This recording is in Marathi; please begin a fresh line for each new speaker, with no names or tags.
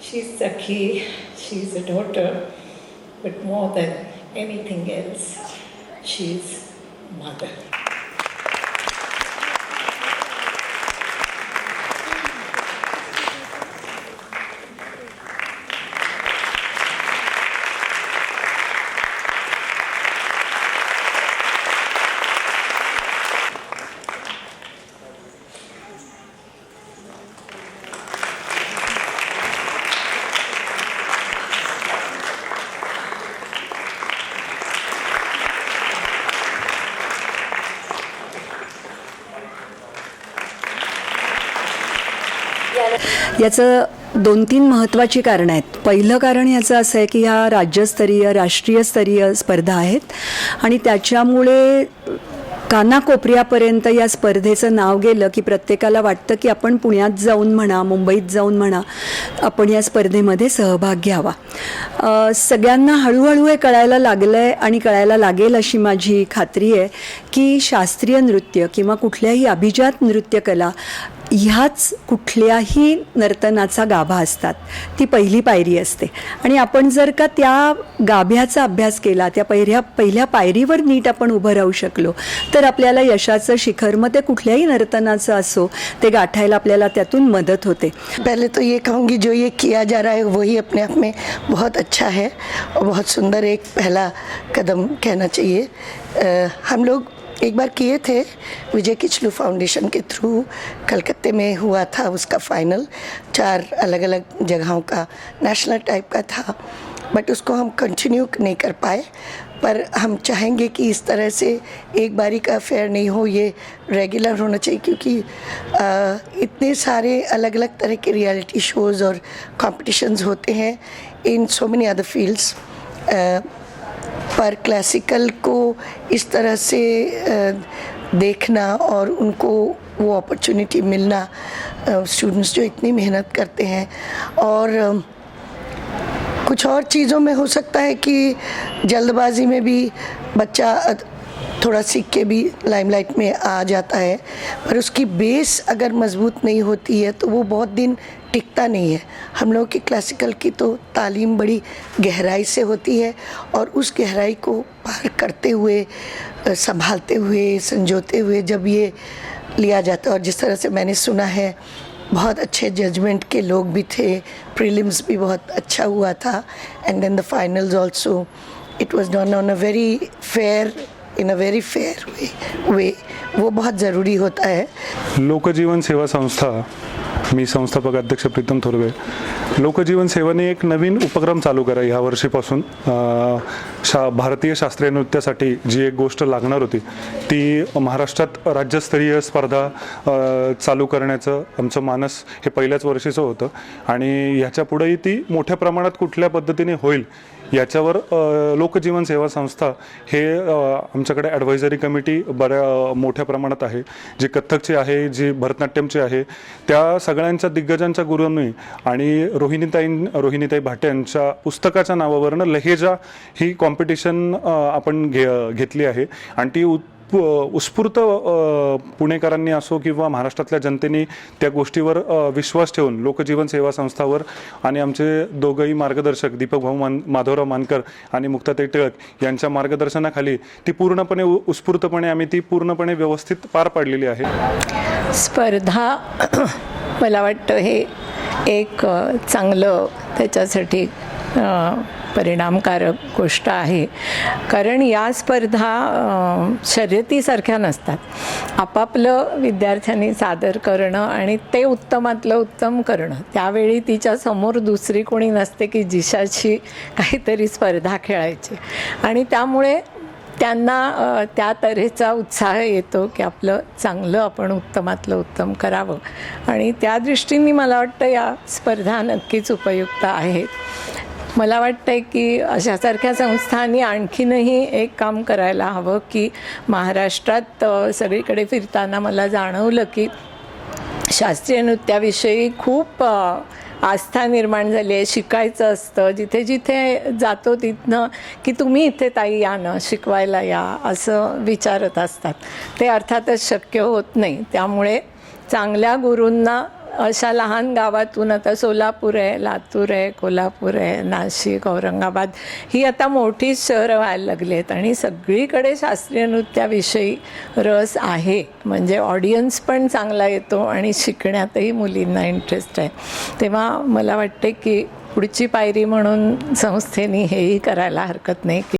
She's Sakhi, she's a daughter, but more than anything else, she's mother.
याचं दोन तीन महत्त्वाची कारणं आहेत. पहिलं कारण याचं असं आहे की ह्या राज्यस्तरीय राष्ट्रीयस्तरीय स्पर्धा आहेत आणि त्याच्यामुळे कानाकोपऱ्यापर्यंत या स्पर्धेचं नाव गेलं की प्रत्येकाला वाटतं की आपण पुण्यात जाऊन म्हणा मुंबईत जाऊन म्हणा आपण या स्पर्धेमध्ये सहभाग घ्यावा. सगळ्यांना हळूहळू हे कळायला लागलं आहे आणि कळायला लागेल अशी माझी खात्री आहे की शास्त्रीय नृत्य किंवा कुठल्याही अभिजात नृत्यकला ह्याच कुठल्याही नर्तनाचा गाभा असतात. ती पहिली पायरी असते. आणि आपण जर का त्या गाभ्याचा अभ्यास केला त्या पहिल्या पहिल्या पायरीवर नीट आपण उभं राहू शकलो तर आपल्याला यशाचं शिखर मग ते कुठल्याही नर्तनाचं असो ते गाठायला आपल्याला त्यातून मदत होते.
पहले तो ये कहूँगी जो ये किया जा रहा है वही अपने आप में बहुत अच्छा है और बहुत सुंदर एक पहला कदम कहना चाहिए। आ, हम लोग एक बार किए थे विजय किचलू फाउंडेशन के थ्रू। कलकत्ते में हुआ था उसका फाइनल चार अलग अलग जगहों का नेशनल टाइप का था। बट उसको हम कंटिन्यू नहीं कर पाए। पर हम चाहेंगे कि इस तरह से एक बारी का अफेयर नहीं हो ये रेगुलर होना चाहिए। क्योंकि अ, इतने सारे अलग अलग तरह के रियलिटी शोज़ और कॉम्पिटिशन्स होते हैं in so many other fields per classical को इस तरह से देखना और उनको वो अपॉर्चुनिटी मिलना स्टूडेंट्स जो इतनी मेहनत करते हैं। और कुछ और चीज़ों में हो सकता है कि जल्दबाजी में भी बच्चा थोड़ा सीख के भी लाइमलाइट में आ जाता है। पर उसकी बेस अगर मज़बूत नहीं होती है तो वो बहुत दिन टिकता नहीं है। हम लोगों की क्लासिकल की तो तालीम बड़ी गहराई से होती है और उस गहराई को पार करते हुए संभालते हुए, संजोते हुए जब ये लिया जाता है और जिस तरह से मैंने सुना है, बहुत अच्छे जजमेंट के लोग भी थे प्रीलिम्स भी बहुत अच्छा हुआ था and then the finals also it was done on a very fair in a very fair way वो बहुत ज़रूरी होता है।
लोक जीवन सेवा संस्था मी संस्थापक अध्यक्ष प्रीतम थोरवे. लोकजीवन सेवाने एक नवीन उपक्रम चालू करा ह्या वर्षीपासून. शा भारतीय शास्त्रीय नृत्यासाठी जी एक गोष्ट लागणार होती ती महाराष्ट्रात राज्यस्तरीय स्पर्धा चालू करण्याचं आमचं मानस हे पहिल्याच वर्षीचं होतं आणि ह्याच्या पुढेही ती मोठ्या प्रमाणात कुठल्या पद्धतीने होईल याच्यावर लोकजीवन सेवा संस्था हे आमच्याकडे ॲडवायझरी कमिटी बऱ्या मोठ्या प्रमाणात आहे. जी कथ्थकची आहे जी भरतनाट्यमची आहे. त्या सगळ्यांच्या दिग्गजांच्या गुरूंनी आणि रोहिणीताई रोहिणीताई भाटे यांच्या पुस्तकाच्या नावावरनं लहेजा ही कॉम्पिटिशन आपण घे घेतली आहे. आणि ती उत्स्फूर्त पुणेकरांनी असो किंवा महाराष्ट्रातल्या जनतेने त्या गोष्टीवर विश्वास ठेवून लोकजीवन सेवा संस्थावर आणि आमचे दोघंही मार्गदर्शक दीपक भाऊ मान माधवराव मानकर आणि मुक्ताताई टिळक यांच्या मार्गदर्शनाखाली ती पूर्णपणे उत्स्फूर्तपणे आम्ही ती पूर्णपणे व्यवस्थित पार पाडलेली आहे.
स्पर्धा मला वाटतं हे एक चांगलं त्याच्यासाठी परिणामकारक गोष्ट आहे. कारण या स्पर्धा शर्यतीसारख्या नसतात. आपापलं विद्यार्थ्यांनी सादर करणं आणि ते उत्तमातलं उत्तम करणं. त्यावेळी तिच्या समोर दुसरी कोणी नसते की जिशाची काहीतरी स्पर्धा खेळायची. आणि त्यामुळे त्यांना त्या तऱ्हेचा उत्साह येतो की आपलं चांगलं आपण उत्तमातलं उत्तम करावं. आणि त्या दृष्टीने मला वाटतं या स्पर्धा नक्कीच उपयुक्त आहेत. मला वाटतं की अशासारख्या संस्थांनी आणखीनही एक काम करायला हवं की महाराष्ट्रात सगळीकडे फिरताना मला जाणवलं की शास्त्रीय नृत्याविषयी खूप आस्था निर्माण झाली आहे शिकायचं असतं. जिथे जिथे जातो तिथनं की तुम्ही इथे ताई या ना शिकवायला या असं विचारत असतात. ते अर्थातच शक्य होत नाही. त्यामुळे चांगल्या गुरूंना अशा लहान गावातून आता सोलापूर आहे लातूर आहे कोल्हापूर आहे नाशिक औरंगाबाद ही आता मोठी शहरं व्हायला लागली आहेत आणि सगळीकडे शास्त्रीय नृत्याविषयी रस आहे. म्हणजे ऑडियन्स पण चांगला येतो आणि शिकण्यातही मुलींना इंटरेस्ट आहे. तेव्हा मला वाटते की पुढची पायरी म्हणून संस्थेने हेही करायला हरकत नाही. की